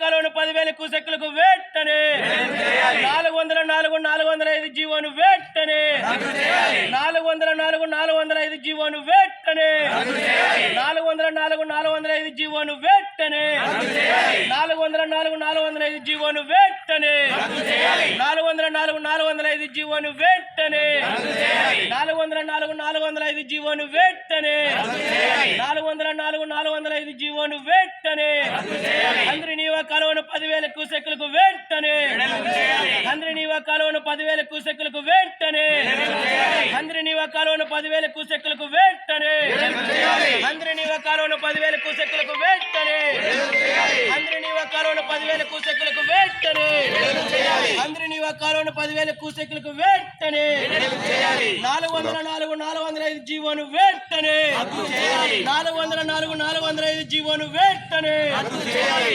కాలువను పదివేల కుసెక్కులకు వెంటనే. నాలుగు వందల నాలుగు నాలుగు వందల ఐదు జీవోను వెంటనే. నాలుగు వందల నాలుగు నాలుగు వందల ఐదు జీవోను వెంటనే. నాలుగు వందల నాలుగు నాలుగు వందల ఐదు జీవోను వెంటనే. నాలుగు వందల నాలుగు నాలుగు వందల ఐదు జీవోను వెంటనే. నాలుగు వందల నాలుగు నాలుగు వందల ఐదు జీవోను వెంటనే. నాలుగు వందల నాలుగు నాలుగు వందల ఐదు జీవోను వెంటనే. నాలుగు వందల నాలుగు నాలుగు వందల ఐదు జీవోను వెంటనే. కాలువను పదివేల కూసెక్కులకు వెంటనే. నీవ కాలువను పదివేల కూసెక్కులకు వెంటనే. నీవ కాలువను పదివేల కూసెక్కులకు వెంటనే. నీవ కాలువను పదివేల కూసెక్కులకు వెంటనే. నీవ కాలువను పదివేల కూసెక్కులకు వెంటనే. నీవ కాలువను పదివేల కూసెక్కులకు వెంటనే. నాలుగు వందల నాలుగు నాలుగు వందల ఐదు జీవోను వెంటనే. నాలుగు వందల నాలుగు నాలుగు వందల ఐదు జీవోను వెంటనే.